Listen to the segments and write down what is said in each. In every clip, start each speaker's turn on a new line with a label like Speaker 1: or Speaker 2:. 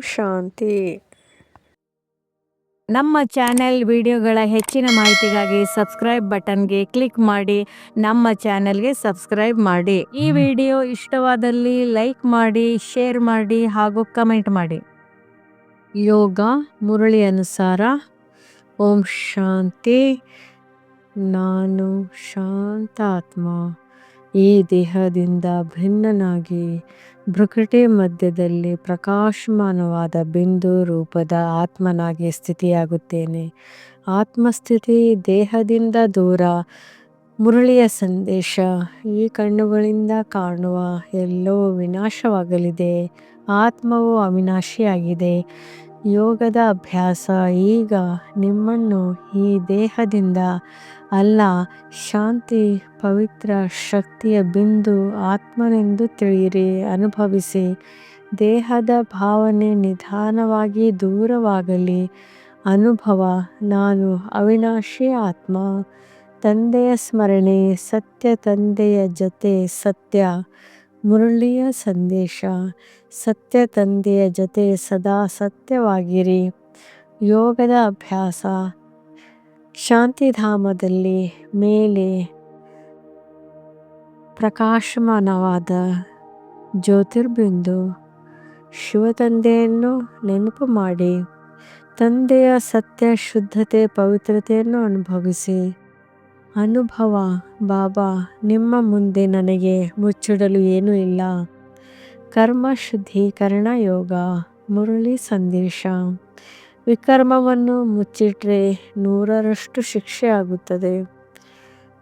Speaker 1: ಶಾಂತಿ.
Speaker 2: ನಮ್ಮ ಚಾನೆಲ್ ವಿಡಿಯೋಗಳ ಹೆಚ್ಚಿನ ಮಾಹಿತಿಗಾಗಿ ಸಬ್ಸ್ಕ್ರೈಬ್ ಬಟನ್ಗೆ ಕ್ಲಿಕ್ ಮಾಡಿ, ನಮ್ಮ ಚಾನೆಲ್ಗೆ ಸಬ್ಸ್ಕ್ರೈಬ್ ಮಾಡಿ. ಈ ವಿಡಿಯೋ ಇಷ್ಟವಾದಲ್ಲಿ ಲೈಕ್ ಮಾಡಿ, ಶೇರ್ ಮಾಡಿ ಹಾಗೂ ಕಮೆಂಟ್ ಮಾಡಿ.
Speaker 1: ಯೋಗ ಮುರಳಿ ಅನುಸಾರ. ಓಂ ಶಾಂತಿ. ನಾನು ಶಾಂತಾತ್ಮ. ಈ ದೇಹದಿಂದ ಭಿನ್ನನಾಗಿ ಭೃಕಟೆ ಮಧ್ಯದಲ್ಲಿ ಪ್ರಕಾಶಮಾನವಾದ ಬಿಂದು ರೂಪದ ಆತ್ಮನಾಗಿ ಸ್ಥಿತಿಯಾಗುತ್ತೇನೆ. ಆತ್ಮಸ್ಥಿತಿ ದೇಹದಿಂದ ದೂರ, ಮುರಳಿಯ ಸಂದೇಶ ಈ ಕಣ್ಣುಗಳಿಂದ ಕಾಣುವ ಎಲ್ಲವೂ ವಿನಾಶವಾಗಲಿದೆ. ಆತ್ಮವು ಅವಿನಾಶಿಯಾಗಿದೆ. ಯೋಗದ ಅಭ್ಯಾಸ ಈಗ ನಿಮ್ಮನ್ನು ಈ ದೇಹದಿಂದ ಅಲ್ಲ, ಶಾಂತಿ, ಪವಿತ್ರ ಶಕ್ತಿಯ ಬಿಂದು ಆತ್ಮನೆಂದು ತಿಳಿಯಿರಿ, ಅನುಭವಿಸಿ. ದೇಹದ ಭಾವನೆ ನಿಧಾನವಾಗಿ ದೂರವಾಗಲಿ. ಅನುಭವ, ನಾನು ಅವಿನಾಶಿ ಆತ್ಮ. ತಂದೆಯ ಸ್ಮರಣೆ, ಸತ್ಯ ತಂದೆಯ ಜೊತೆ ಸತ್ಯ. ಮುರಳಿಯ ಸಂದೇಶ, ಸತ್ಯ ತಂದೆಯ ಜೊತೆ ಸದಾ ಸತ್ಯವಾಗಿರಿ. ಯೋಗದ ಅಭ್ಯಾಸ, ಶಾಂತಿಧಾಮದಲ್ಲಿ ಮೇಲೆ ಪ್ರಕಾಶಮಾನವಾದ ಜ್ಯೋತಿರ್ಬಿಂದು, ಶಿವತಂದೆಯನ್ನು ನೆನಪು ಮಾಡಿ, ತಂದೆಯ ಸತ್ಯ ಶುದ್ಧತೆ ಪವಿತ್ರತೆಯನ್ನು ಅನುಭವಿಸಿ. ಅನುಭವ, ಬಾಬಾ, ನಿಮ್ಮ ಮುಂದೆ ನನಗೆ ಮುಚ್ಚಿಡಲು ಏನೂ ಇಲ್ಲ. ಕರ್ಮ ಶುದ್ಧೀಕರಣ ಯೋಗ, ಮುರಳಿ ಸಂದೇಶ. ವಿಕರ್ಮವನ್ನು ಮುಚ್ಚಿಟ್ರೆ ನೂರರಷ್ಟು ಶಿಕ್ಷೆ ಆಗುತ್ತದೆ.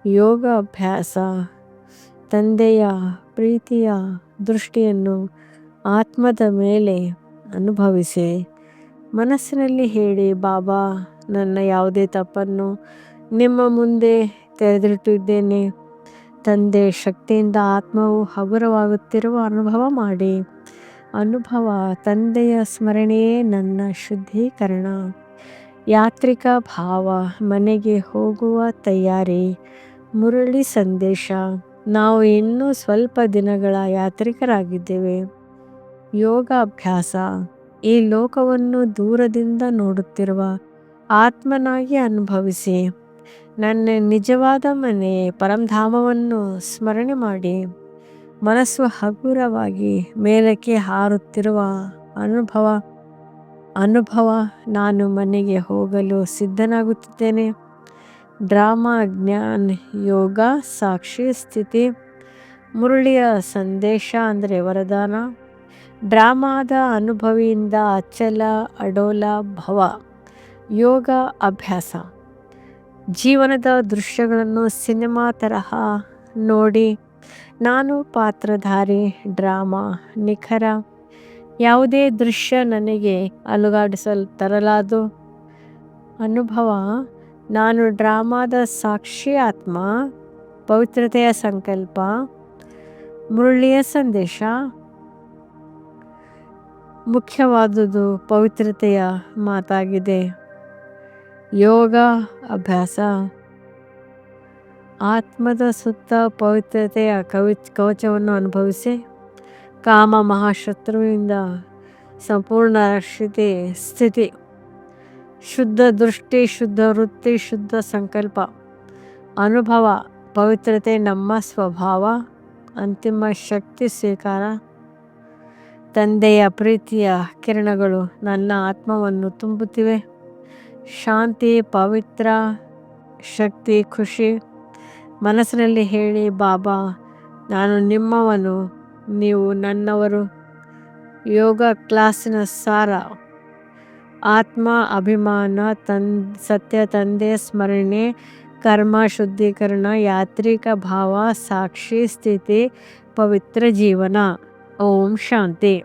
Speaker 1: ಯೋಗ ಅಭ್ಯಾಸ, ತಂದೆಯ ಪ್ರೀತಿಯ ದೃಷ್ಟಿಯನ್ನು ಆತ್ಮದ ಮೇಲೆ ಅನುಭವಿಸಿ. ಮನಸ್ಸಿನಲ್ಲಿ ಹೇಳಿ, ಬಾಬಾ, ನನ್ನ ಯಾವುದೇ ತಪ್ಪನ್ನು ನಿಮ್ಮ ಮುಂದೆ ತೆರೆದಿಟ್ಟಿದ್ದೇನೆ. ತಂದೆ, ಶಕ್ತಿಯಿಂದ ಆತ್ಮವು ಹಗುರವಾಗುತ್ತಿರುವ ಅನುಭವ ಮಾಡಿ. ಅನುಭವ, ತಂದೆಯ ಸ್ಮರಣೆಯೇ ನನ್ನ ಶುದ್ಧೀಕರಣ. ಯಾತ್ರಿಕ ಭಾವ, ಮನೆಗೆ ಹೋಗುವ ತಯಾರಿ. ಮುರಳಿ ಸಂದೇಶ, ನಾವು ಇನ್ನೂ ಸ್ವಲ್ಪ ದಿನಗಳ ಯಾತ್ರಿಕರಾಗಿದ್ದೇವೆ. ಯೋಗಾಭ್ಯಾಸ, ಈ ಲೋಕವನ್ನು ದೂರದಿಂದ ನೋಡುತ್ತಿರುವ ಆತ್ಮನಾಗಿ ಅನುಭವಿಸಿ. ನನ್ನ ನಿಜವಾದ ಮನೆ ಪರಂಧಾಮವನ್ನು ಸ್ಮರಣೆ ಮಾಡಿ ಮನಸ್ಸು ಹಗುರವಾಗಿ ಮೇಲಕ್ಕೆ ಹಾರುತ್ತಿರುವ ಅನುಭವ ಅನುಭವ ನಾನು ಮನೆಗೆ ಹೋಗಲು ಸಿದ್ಧನಾಗುತ್ತಿದ್ದೇನೆ. ಡ್ರಾಮಾ ಜ್ಞಾನ್ ಯೋಗ ಸಾಕ್ಷಿ ಸ್ಥಿತಿ, ಮುರುಳಿಯ ಸಂದೇಶ ಅಂದರೆ ವರದಾನ, ಡ್ರಾಮಾದ ಅನುಭವಿಯಿಂದ ಅಚಲ ಅಡೋಲ ಭವ ಯೋಗ ಅಭ್ಯಾಸ. ಜೀವನದ ದೃಶ್ಯಗಳನ್ನು ಸಿನಿಮಾ ತರಹ ನೋಡಿ ನಾನು ಪಾತ್ರಧಾರಿ, ಡ್ರಾಮಾ, ನಿಖರ, ಯಾವುದೇ ದೃಶ್ಯ ನನಗೆ ಅಲುಗಾಡಿಸಲು ತರಲಾದು. ಅನುಭವ, ನಾನು ಡ್ರಾಮಾದ ಸಾಕ್ಷಿ ಆತ್ಮ, ಪವಿತ್ರತೆಯ ಸಂಕಲ್ಪ, ಮುರಳಿಯ ಸಂದೇಶ, ಮುಖ್ಯವಾದುದು ಪವಿತ್ರತೆಯ ಮಾತಾಗಿದೆ. ಯೋಗ ಅಭ್ಯಾಸ. ಆತ್ಮದ ಸುತ್ತ ಪವಿತ್ರತೆಯ ಕವಿ ಕವಚವನ್ನು ಅನುಭವಿಸಿ ಕಾಮ ಮಹಾಶತ್ರುವಿನಿಂದ ಸಂಪೂರ್ಣ ರಕ್ಷಿತೆ ಸ್ಥಿತಿ. ಶುದ್ಧ ದೃಷ್ಟಿ, ಶುದ್ಧ ವೃತ್ತಿ, ಶುದ್ಧ ಸಂಕಲ್ಪ. ಅನುಭವ, ಪವಿತ್ರತೆ ನಮ್ಮ ಸ್ವಭಾವ. ಅಂತಿಮ ಶಕ್ತಿ ಸ್ವೀಕಾರ. ತಂದೆಯ ಪ್ರೀತಿಯ ಕಿರಣಗಳು ನನ್ನ ಆತ್ಮವನ್ನು ತುಂಬುತ್ತಿವೆ. ಶಾಂತಿ, ಪವಿತ್ರ, ಶಕ್ತಿ, ಖುಷಿ. ಮನಸ್ಸಿನಲ್ಲಿ ಹೇಳಿ, ಬಾಬಾ, ನಾನು ನಿಮ್ಮವನು, ನೀವು ನನ್ನವರು. ಯೋಗ ಕ್ಲಾಸಿನ ಸಾರ. ಆತ್ಮ, ಅಭಿಮಾನ, ತನ್, ಸತ್ಯ, ತಂದೆ, ಸ್ಮರಣೆ, ಕರ್ಮ, ಶುದ್ಧೀಕರಣ, ಯಾತ್ರಿಕ ಭಾವ, ಸಾಕ್ಷಿ, ಸ್ಥಿತಿ, ಪವಿತ್ರ ಜೀವನ. ಓಂ ಶಾಂತಿ.